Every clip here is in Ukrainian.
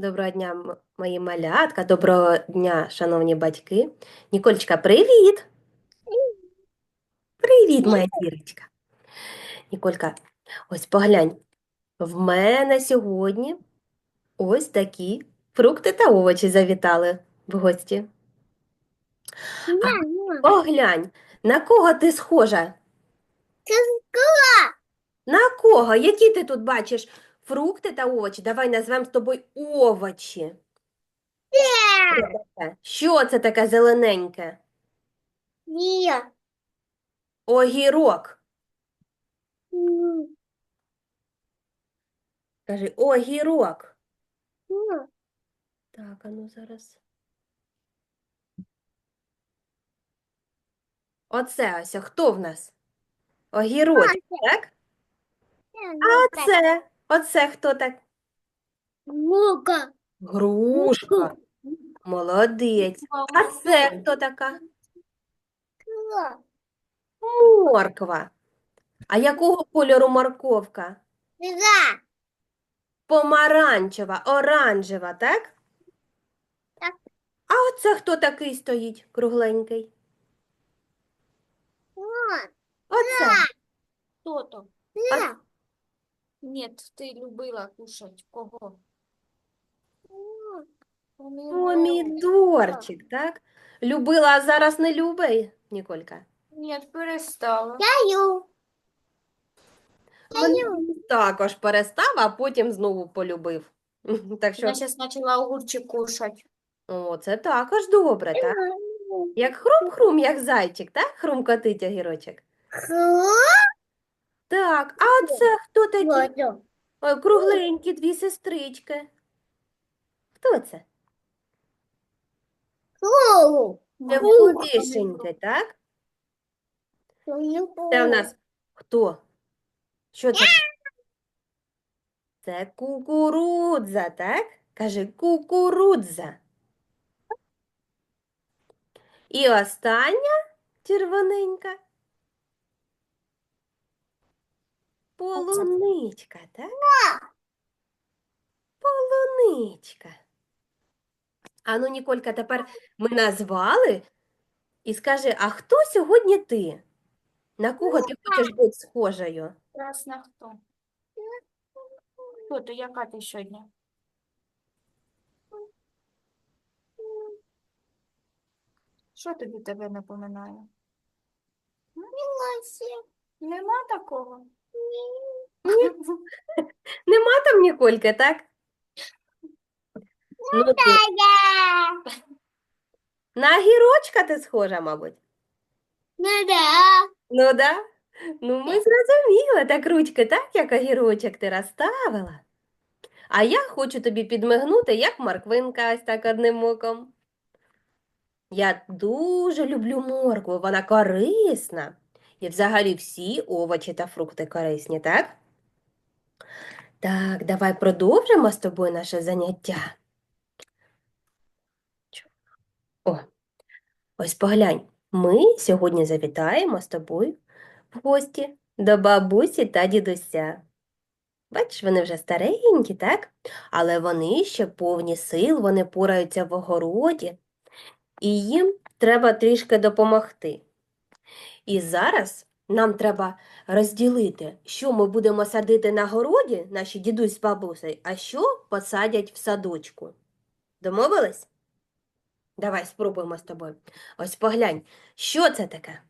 Доброго дня, мої малятка, доброго дня, шановні батьки. Нікольчка, привіт! Привіт, моя зірочка. Ніколька, ось поглянь, в мене сьогодні ось такі фрукти та овочі завітали в гості. Поглянь, на кого ти схожа? На кого? Які ти тут бачиш фрукти та овочі? Давай назвемо з тобою овочі. Е, Що це таке зелененьке? Ні. Огірок. Кажи, огірок. Так, а ну зараз. Оце ось, хто в нас? Огірочок, так? А це, оце хто так? Мука. Грушка. Молодець. А це хто така? Морква. А якого кольору морковка? Га. Помаранчева, оранжева, так? Так. А оце хто такий стоїть, кругленький? Оце. Хто то? Га. Нет, ти любила кушать. Кого? Помідорчик, так? Любила, а зараз не любить, Ніколька? Нет, перестала. Даю. Мене також перестав, а потім знову полюбив. Так що, Я зараз почала огурчик кушать. о, це також добре, так? Як хрум-хрум, як зайчик, так? Хрумкотить огірочок. Так, а оце хто такі? Ой, кругленькі дві сестрички. Хто це? Це вишеньки, так? Це у нас хто? Що це? Це кукурудза, так? Каже, кукурудза. І остання червоненька. Полуничка, так? Полуничка. Ану, Ніколька, тепер ми назвали і скажи, а хто сьогодні ти? На кого ти хочеш бути схожою? Раз на хто? Хто ти? Яка ти сьогодні? Що тобі тебе напоминає? Нема такого? Нема там Нікольки, так? Ну, ти- на гірочка ти схожа, мабуть. Ну да. Ну, ми зрозуміли, так ручки, так, як огірочок ти розставила. А я хочу тобі підмигнути, як морквинка, ось так одним оком. Я дуже люблю моркву, вона корисна. І взагалі всі овочі та фрукти корисні, так? Так, давай продовжимо з тобою наше заняття. О, ось поглянь, ми сьогодні завітаємо з тобою в гості до бабусі та дідуся. Бачиш, вони вже старенькі, так? Але вони ще повні сил, вони пораються в огороді, і їм треба трішки допомогти. І зараз нам треба розділити, що ми будемо садити на городі, наші дідусь з бабусею, а що посадять в садочку. Домовились? Давай спробуємо з тобою. Ось поглянь, що це таке?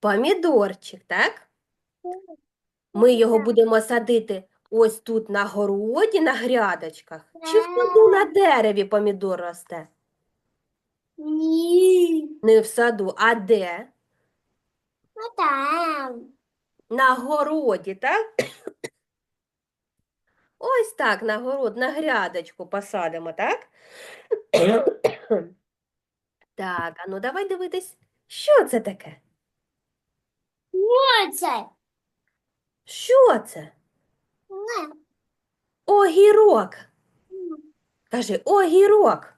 Помідорчик, так? Ми його будемо садити ось тут на городі, на грядочках. Чи в саду на дереві помідор росте? Ні. Не в саду, а де? Ну там. На городі, так? Ось так, на город, на грядочку посадимо, так? Так, а ну давай дивитись, що це таке? Оце. Що це? Не. Огірок. Кажи, огірок.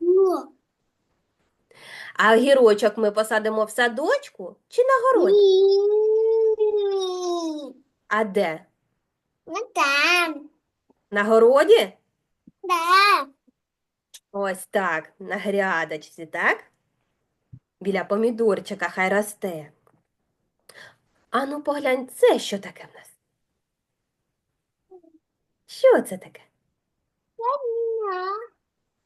Ну. А огірочок ми посадимо в садочку чи на городі? Ні. А де? Ну там. На городі? Да. Ось так, на грядочці, так? Біля помідорчика хай росте. Ану, поглянь, це що таке в нас? Що це таке?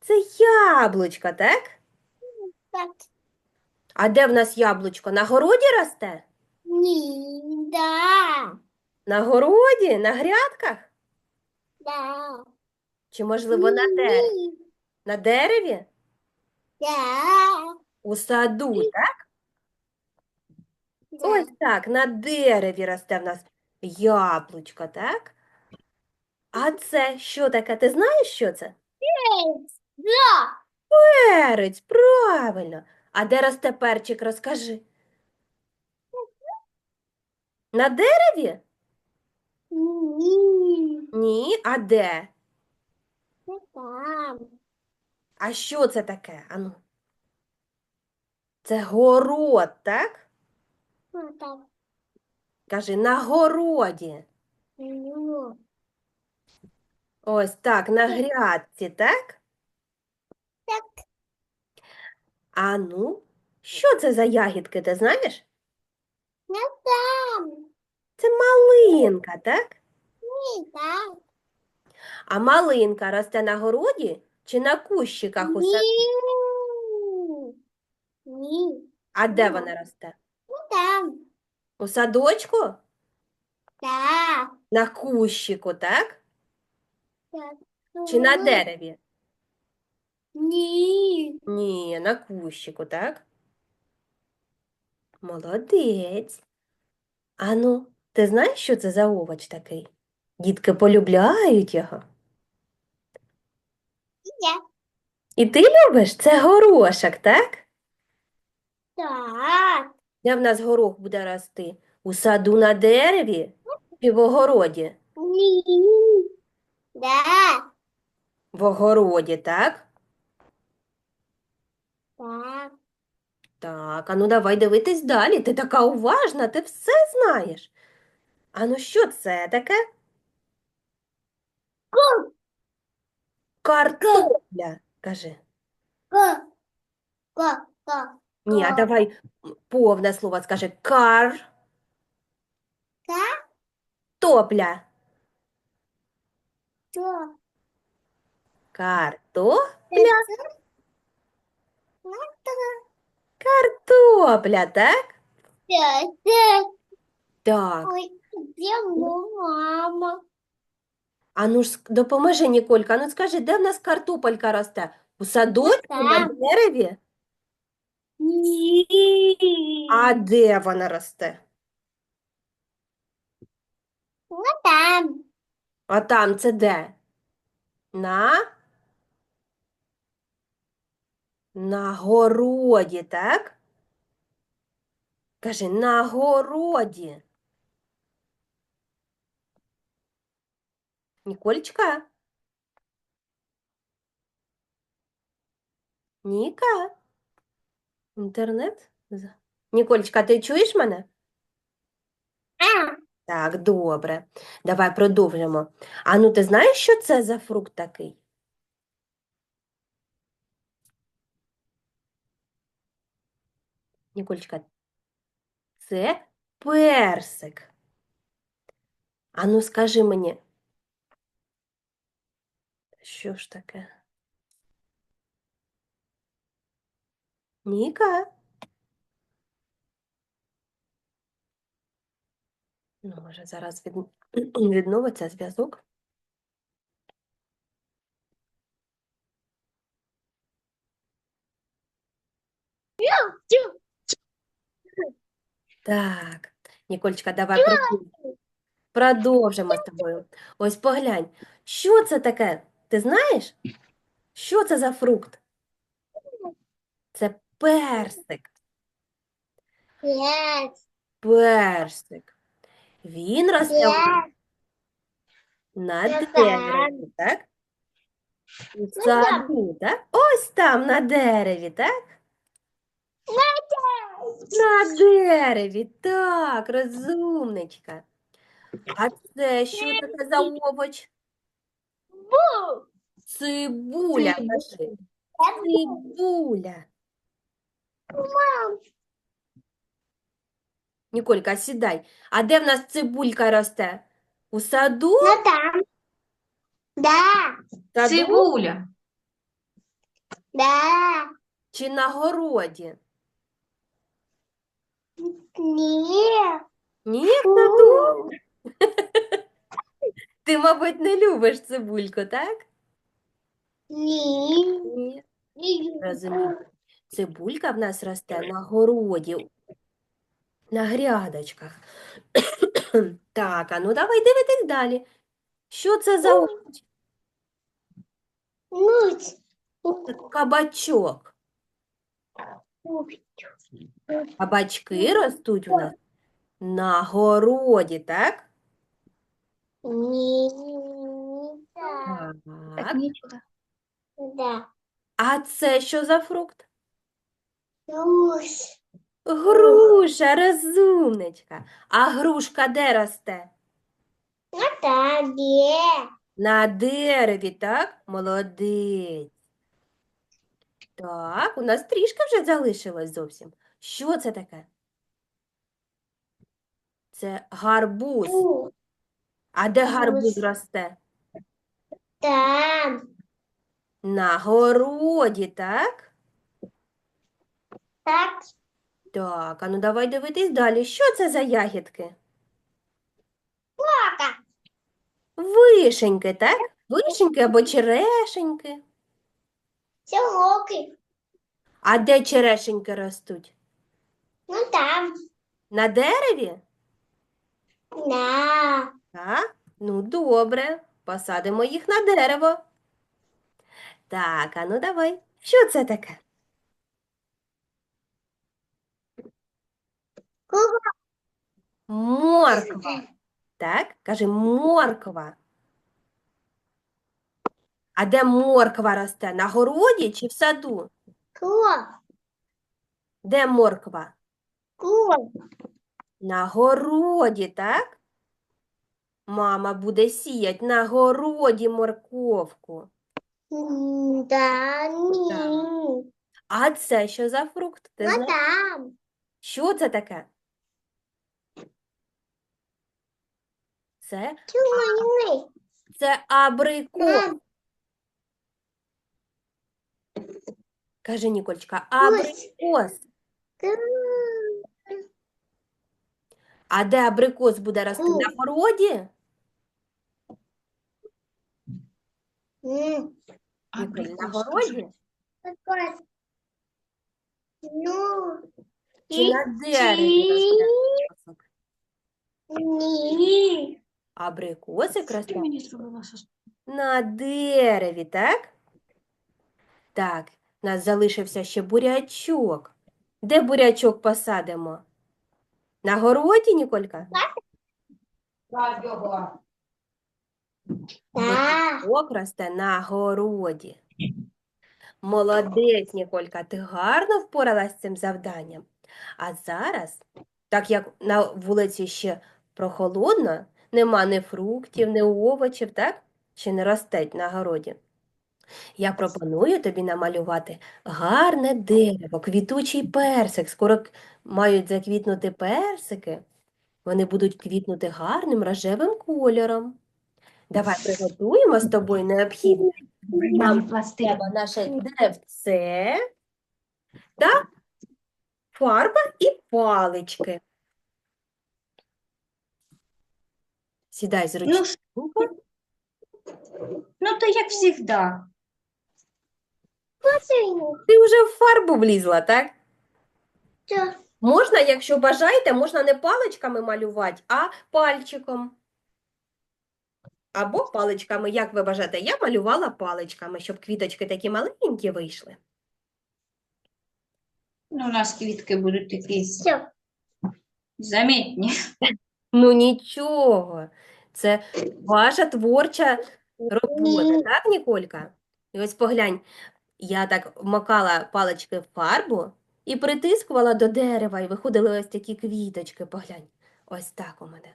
Це яблучко, так? Так. А де в нас яблучко? На городі росте? Ні. Да. На городі? На грядках? Да. Чи, можливо, на дереві? Ні. На дереві? Да. У саду, так? Да. Ось так, на дереві росте в нас яблучко, так? А це що таке? Ти знаєш, що це? Да. Перець, правильно. А де росте перчик, розкажи. На дереві? Ні. Ні, а де? Не там. А що це таке? Ану. Це город, так? Ну, так. Кажи, на городі. Ну. Ось так, на грядці, так? Так. А ну, що це за ягідки, ти знаєш? Не там. Це малинка, так? Ні, так. А малинка росте на городі чи на кущиках у саду? Ні. Ні. А де Ні. вона росте? Не там. У садочку? Так. На кущику, так? Так. Чи на Ну, дереві? Ні. Ні, на кущику, так? Молодець. Ану, ти знаєш, що це за овоч такий? Дітки полюбляють його. Я. І ти любиш? Це горошок, так? Так. Де в нас горох буде рости? У саду на дереві чи в огороді? Ні. Да. В огороді, так? Так. Так, а ну давай дивитись далі. Ти така уважна, ти все знаєш. А ну що це таке? Картопля, кажи. Ко. Ко. Ко. Ні, а Ка. давай повне слово скажи. Кар. Ка. Топля. Що? Картопля, так? Це. Це. Так. Ой, де мама? А ну ж допоможи, Ніколька. Ну скажи, де в нас картопелька росте? У садочку, на там. дереві? Ні. А де вона росте? Ну, там. А там це де? На? На городі, так? Кажи, на городі. Ніколечка? Ніка? Інтернет? Ніколечка, ти чуєш мене? А. Так, добре. Давай продовжимо. А ну, ти знаєш, що це за фрукт такий? Ніколечка, це персик. А ну, скажи мені, що ж таке? Ніка? Ну, може, зараз від... відновиться зв'язок. Так, Ніколечка, давай продовжимо. Продовжимо з тобою. Ось поглянь, що це таке? Ти знаєш? Що це за фрукт? Це персик. П'ять. Персик. Він росте на дереві, так? У Ну, саду, так? Ось там на дереві, так? На дереві, так, розумничка. А це що таке за овоч? Цибуля, кажи. Цибуля. Ніколька, сідай. А де в нас цибулька росте? У саду? Ну там. Да, Саду Цибуля. да. чи на городі? Нет. Ні, в саду. Ти, мабуть, не любиш цибульку, так? Нет. Ні. Розумію. Цибулька в нас росте на городі, на грядочках. Так, а ну давай дивитись далі. Що це за овоч? Ну, кабачок? Кабачки ростуть у нас на городі, так? Не, Так. нічого. да. А це що за фрукт? Гусь. Груша, розумничка. А грушка де росте? Ну там. На дереві, так? Молодець. Так, у нас трішки вже залишилось зовсім. Що це таке? Це гарбуз. А де гарбуз росте? Там. На городі, так? Так. Так, а ну давай дивитись далі. Що це за ягідки? Пока. Вишеньки, так? Вишеньки або черешеньки. Це Сироки. А де черешеньки ростуть? Ну там. На дереві? Да. Так? Ну, добре. Посадимо їх на дерево. Так, а ну давай. Що це таке? Куба. Морква. Так? Кажи морква. А де морква росте? На городі чи в саду? Куба. Де морква? На городі, так? Мама буде сіять на городі морковку. Да, не. А це що за фрукт? Ти знаєш? там. Що це таке? Це, Черный. це абрикос. Каже Нікольчка, абрикос. М, А де абрикос буде рости? На городі? м, Ніколь, на Абрикос, городі? Ну, Чи на дереві росте абрикосик? не. Абрикосик Що росте мені зробила, сестра? на дереві, так? Так, у нас залишився ще бурячок. Де бурячок посадимо? На городі, Ніколька? Да. Бурячок росте на городі. Молодець, Ніколька, ти гарно впоралась з цим завданням. А зараз, так як на вулиці ще прохолодно, нема ні фруктів, ні овочів, так? Ще не ростуть на городі. Я пропоную тобі намалювати гарне дерево, квітучий персик. Скоро к- мають заквітнути персики. Вони будуть квітнути гарним рожевим кольором. Давай приготуємо з тобою необхідне. Нам треба наше деревце та фарба і палички. Сідай зручно. Ну, ну то як завжди. Ти вже в фарбу влізла, так? Всё. Можна, якщо бажаєте, можна не паличками малювати, а пальчиком. Або паличками, як ви бажаєте. Я малювала паличками, щоб квіточки такі маленькі вийшли. Ну, у нас квітки будуть такі Всё. замітні. Ну нічого, це ваша творча робота, так, Ніколька? І ось поглянь, я так вмокала палички в фарбу і притискувала до дерева, і виходили ось такі квіточки, поглянь. Ось так у мене.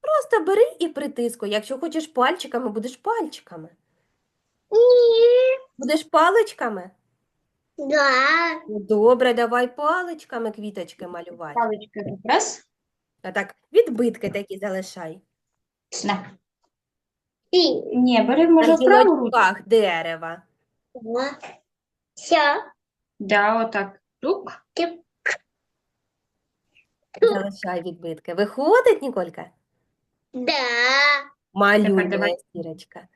Просто бери і притискуй. Якщо хочеш пальчиками, будеш пальчиками. Ні. Будеш паличками? Да. Добре, давай паличками квіточки малювати. Паличкою раз. А так, відбитки такі залишай. На. І. Ні, бери, може, в праву руку. гілочках дерева. Два. Все. Да, отак. Тук. Залишай відбитки. Виходить, Ніколька? Да. Малюй, Тепер давай. моя сірочка.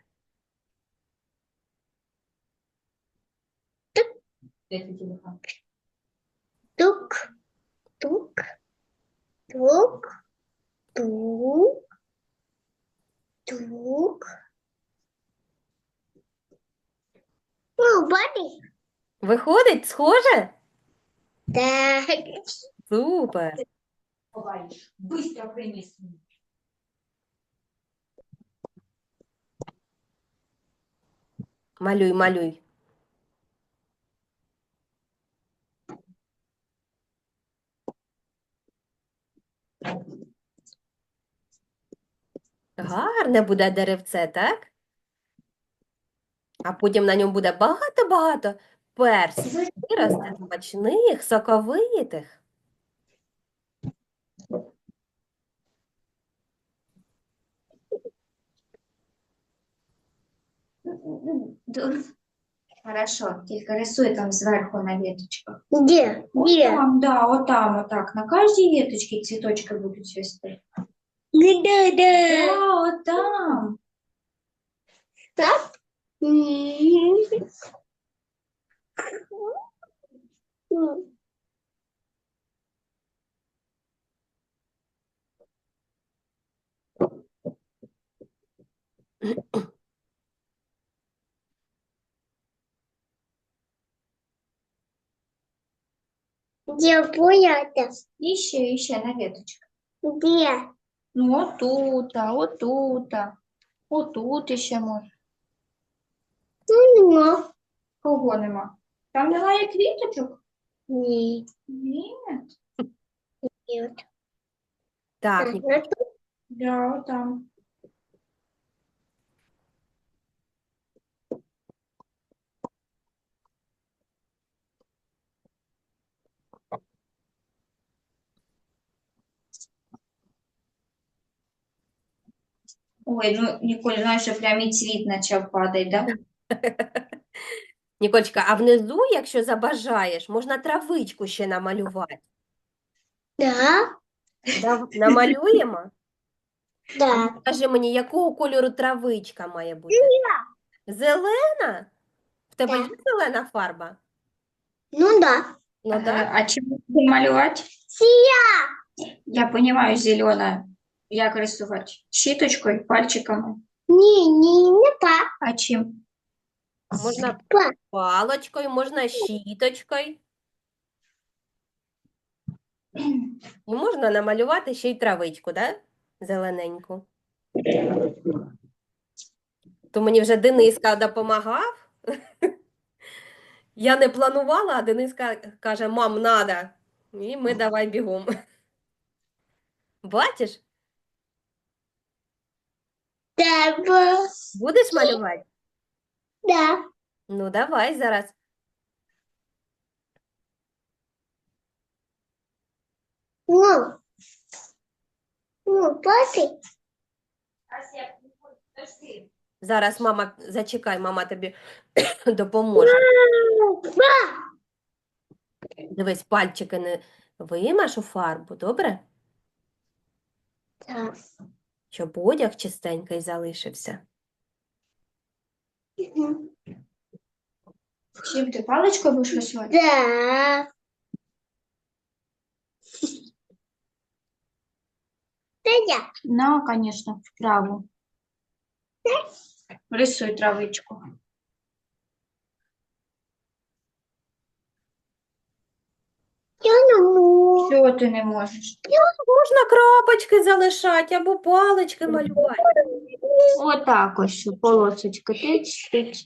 Де твій телефон? Тук. Тук. Тук. Тук. Тук. Ну, бади. Виходить, схоже? Так. Супер. Быстро принеси. Малюй, малюй. Гарне буде деревце, так? А потім на ньому буде багато-багато персиків виросте, смачних, соковитих. Хорошо, тільки рисуй там зверху на веточках. Где? Где? Там, да, отам, отак. На кожній веточці цвіточки будуть цвісти. Где, да. Да, отам. Так? М. М. Где понятно? І ще, і ще на веточках. Где? Ну, отута, отута. Отут іще може. Ну, Кого нема? Там немає квіточок? нет. Ні. Нет. Так, Ні- Да, отам. Ой, ну, Ніколь, знаєш, що прям і цвіт почав падати, да? Ніколечка, а внизу, якщо забажаєш, можна травичку ще намалювати. Да, Дав- Намалюємо? да. Скажи мені, якого кольору травичка має бути? Зелена? В тебе Так. є зелена фарба? Ну да. Ну так. А чим будемо малювати? Сия. Я розумію, зелена. Як рисувати? Щіточкою, пальчиками. Не, не, не па. А чим? Можна Па. палочкою, можна щіточкою. І можна намалювати ще й травичку, да? Зелененьку. То мені вже Дениска допомагав. Я не планувала, а Дениска каже, мам, надо. І ми давай бігом. Бачиш, будеш малювати? Да. Ну, давай зараз. Ну. Ну, папи. Зараз мама, зачекай, мама тобі допоможе. Ба. Дивись, пальчики не виймеш у фарбу, добре? Да. Щоб одяг чистенький залишився. Чим ти паличкою будеш рисувати? Да. Да, я. Ну, звісно, вправо. Рисуй травичку. Я не можу. Чого ти не можеш? Можна крапочки залишати або палички малювати. Отак ось, що полосочка. Тич, тич.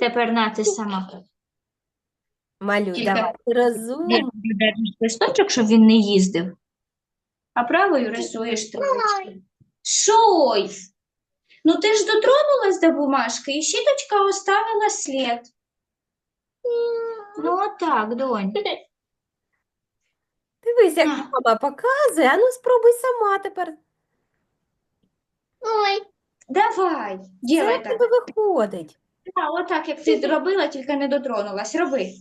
Тепер на ти сама. Малюй, Тільки- давай. Ти розумна. Держиш листочок, щоб він не їздив. а правою рисуєш стрілочки. Шой! Ну ти ж дотронулась до бумажки, і щіточка оставила слід. Ну, отак, донь. Дивись, як А. мама показує, а ну спробуй сама тепер. Ой. Давай, Це ділай як так. тебе виходить. Да, отак, як ти зробила, тільки не дотронулась. Роби.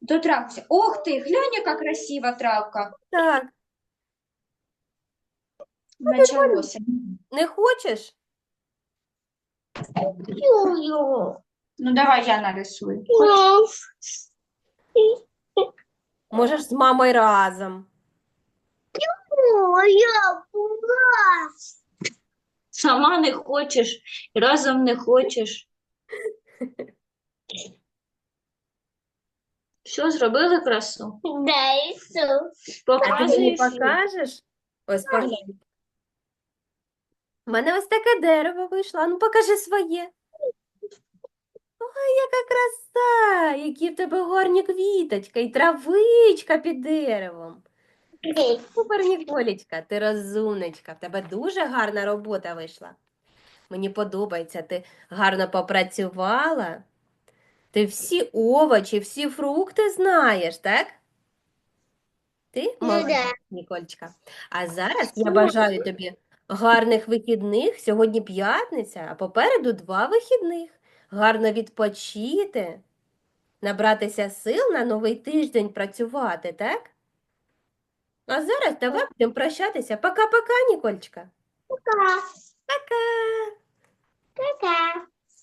Дотрагся. Ох ти, глянь, яка красива травка. Так, Началося. не хочеш? Ю-ю. Ну, давай я нарисую. Можеш з мамою разом. Я. Сама не хочеш, разом не хочеш. Що, зробили красу? Дай су. А ти мені Показуєш? покажеш? Ось поглянь. У мене ось таке дерево вийшло. А Ну покажи своє. Ой, яка краса! Які в тебе гарні квіточка і травичка під деревом. Супер, Ніколічка, ти розумничка. В тебе дуже гарна робота вийшла. Мені подобається, ти гарно попрацювала. Ти всі овочі, всі фрукти знаєш, так? Ти Ну молодець. Ніколечка. А зараз я бажаю тобі гарних вихідних. Сьогодні п'ятниця, а попереду два вихідних. Гарно відпочити, набратися сил на новий тиждень працювати, так? А зараз давай будемо прощатися. Пока-пока, Нікольчка. Пока. Пока. Пока.